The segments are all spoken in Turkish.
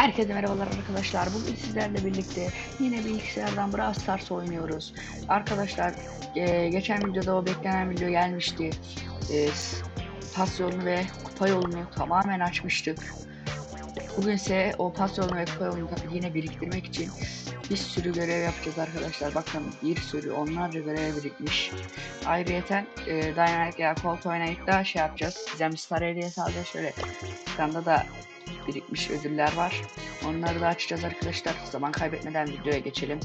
Herkese merhabalar arkadaşlar. Bugün sizlerle birlikte yine bilgisayardan Brawl Stars oynuyoruz. Arkadaşlar e, geçen videoda o beklenen video gelmişti. E, pas yolunu ve kupa yolunu tamamen açmıştık. Bugün ise o pas yolunu ve kupa yolunu yine biriktirmek için bir sürü görev yapacağız arkadaşlar. Bakın bir sürü onlarca görev birikmiş. Ayrıyeten e, Dynamic veya Colt oynayıp da şey yapacağız. Gizemli Star hediyesi alacağız. Şöyle ekranda da birikmiş ödüller var. Onları da açacağız arkadaşlar. Zaman kaybetmeden videoya geçelim.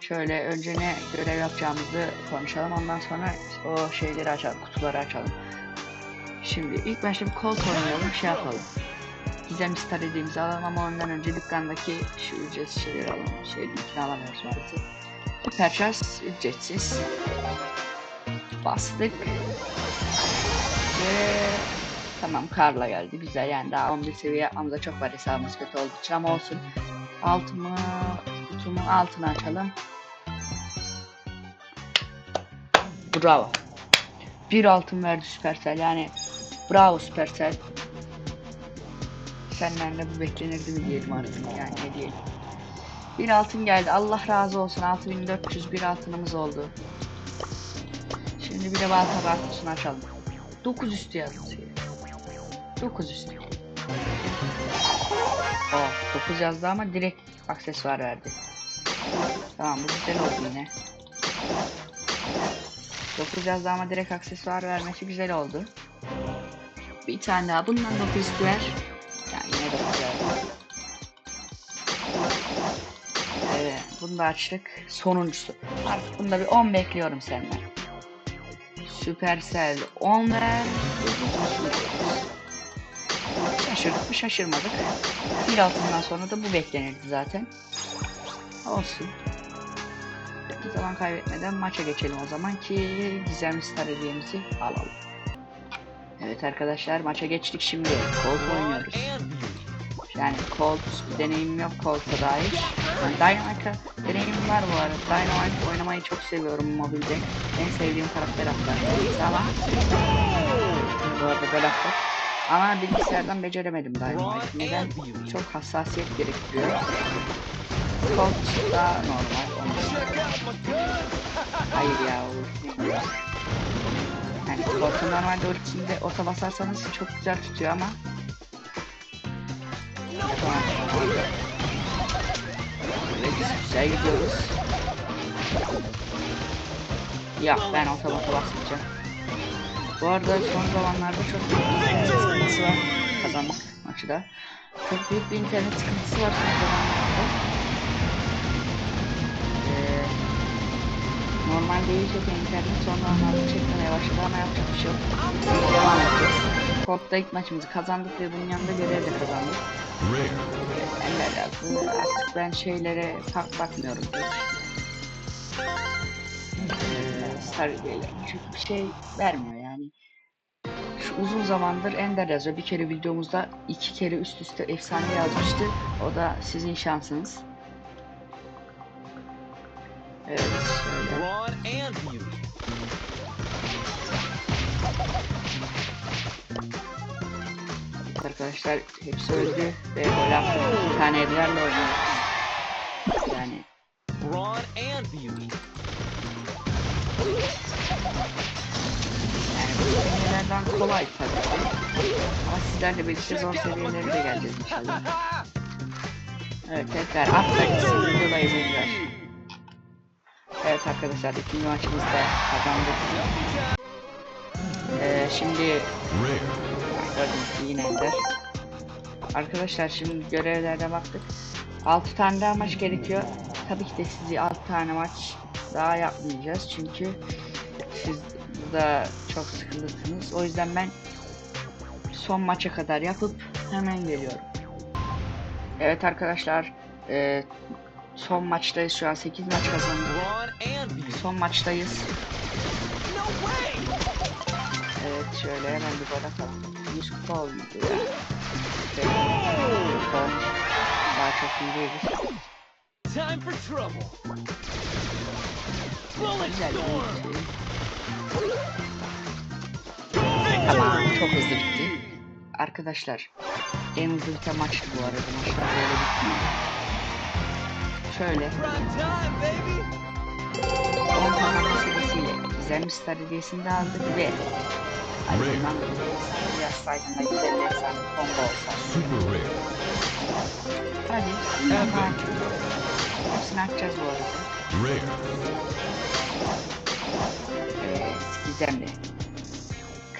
Şöyle önce ne görev yapacağımızı konuşalım. Ondan sonra o şeyleri açalım, kutuları açalım. Şimdi ilk başta bir Colt oynayalım, şey yapalım. Gizemli Star hediyemizi alalım ama ondan önce dükkandaki şu ücretsiz şeyleri alalım. Şey linkini alamıyoruz maalesef. Süper şans ücretsiz. Bastık. Ve tamam Karla geldi. Güzel yani daha 11 seviye yapmamıza çok var hesabımız kötü olduğu için ama olsun. Altımı, kutumun altını açalım. Bravo. Bir altın verdi Supercell yani bravo Supercell. Senden de bu beklenirdi mi diyelim artık yani ne diyelim. Bir altın geldi Allah razı olsun 6400 bir altınımız oldu. Şimdi bir de balta kutusunu açalım. 9 üstü yazdı. 9 üstü. Oh 9 yazdı ama direkt aksesuar verdi. Tamam bu güzel oldu yine. 9 yazdı ama direkt aksesuar vermesi güzel oldu. Bir tane daha bundan 9 üstü ver. Ya yine 9 yazdı. Evet bunu da açtık. Sonuncusu. Artık bunda bir 10 bekliyorum senden. Supercell 10 ver. Şaşırdık mı şaşırmadık. Bir altından sonra da bu beklenirdi zaten. Olsun. Zaman kaybetmeden maça geçelim o zaman ki gizemli star hediyemizi alalım. Evet arkadaşlar maça geçtik şimdi. Colt oynuyoruz. Yani Colt deneyimim yok Colt'a dair. Yani Dynamite'a deneyimim var bu arada. Dynamite oynamayı çok seviyorum mobilde. En sevdiğim karakter hatta. Tamam. Bu arada attık. Ama bilgisayardan beceremedim Dynamite. Neden? Çok hassasiyet gerektiriyor. Colt daha normal. Hayır ya o. Yani Colt'un normalde ultisinde ota basarsanız çok güzel tutuyor ama güzel gidiyoruz. Ya ben otobata basmayacağım. Bu arada son zamanlarda çok büyük bir internet sıkıntısı var. Kazandık maçı da. Çok büyük bir internet sıkıntısı var son zamanlarda. Ee, normalde iyi çeken internet son zamanlarda çekmemeye başladı ama yapacak bir şey yok. Devam edeceğiz. Kodda ilk maçımızı kazandık ve bunun yanında görev de kazandık. Elle alakalı artık ben şeylere tak bakmıyorum pek. Star. Çünkü bir şey vermiyor yani. Şu uzun zamandır Ender yazıyor. Bir kere videomuzda iki kere üst üste efsane yazmıştı. O da sizin şansınız. Evet şöyle. Arkadaşlar hepsi öldü ve gol. İki tane evlerle oynuyoruz. Seviyelerden kolay tabii. Ama sizlerle birlikte zor seviyelere de geleceğiz inşallah. Evet tekrar atlayın videodayız tekrar. Evet arkadaşlar ikinci maçımızda kazandık. Ee, şimdi gördüğünüz gibi yine ender. Arkadaşlar şimdi görevlerde baktık. 6 tane daha maç gerekiyor. Tabii ki de sizi 6 tane maç daha yapmayacağız çünkü siz burada çok sıkılırsınız. O yüzden ben son maça kadar yapıp hemen geliyorum. Evet arkadaşlar e, son maçtayız şu an 8 maç kazandık. Son maçtayız. Evet şöyle hemen bir gol atalım. 100 kupa olmadı ya. Şey, kupa daha çok iyi değiliz. Time for trouble. Bullet storm. Tamam çok hızlı bitti. Arkadaşlar en hızlı biten maçtı bu arada. Maçlar böyle bitmiyor. şöyle Prime time, baby. 10 tane meselesiyle gizemli star hediyesini aldık ve bundan biraz saydığında güzel bir efsane combo olsa. Super rare. Hadi Evet. Hepsini açacağız bu arada. Rare. Ee, gizemli.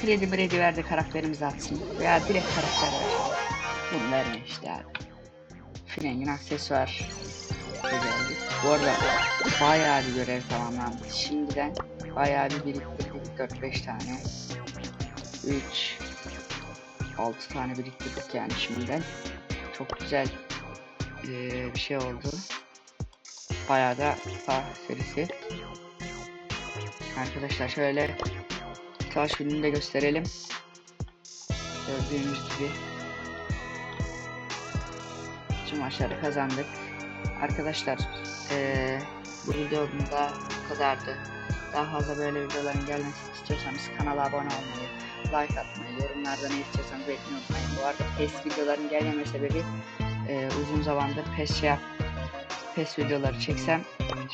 Kredi mredi ver de karakterimizi atsın. Veya direkt karakter ver. Bunu verme işte abi. Frengin aksesuar. Güzeldi. Bu arada bayağı bir görev tamamlandı. Şimdiden bayağı bir biriktirdik. 4-5 tane. 3 6 tane biriktirdik yani şimdiden. Çok güzel eee, bir şey oldu. Bayağı da kupa serisi. Arkadaşlar şöyle savaş gününü de gösterelim. Gördüğünüz gibi tüm maçları kazandık. Arkadaşlar eee bu videomda bu kadardı. Daha fazla böyle videoların gelmesini istiyorsanız kanala abone olmayı, like atmayı, yorumlarda ne istiyorsanız belirtmeyi unutmayın. Bu arada PES videoların gelmeme sebebi eee, uzun zamandır PES şey PES videoları çeksem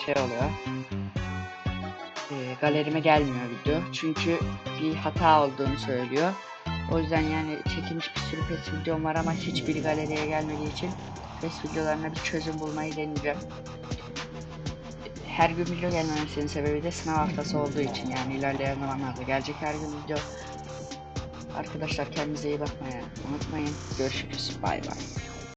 şey oluyor. Eee, galerime gelmiyor video. Çünkü bir hata olduğunu söylüyor. O yüzden yani çekilmiş bir sürü PES videom var ama hiçbiri galeriye gelmediği için PES videolarına bir çözüm bulmayı deneyeceğim. Her gün video gelmemesinin sebebi de sınav haftası olduğu için yani ilerleyen zamanlarda gelecek her gün video. Arkadaşlar kendinize iyi bakmaya unutmayın. Görüşürüz. Bay bay.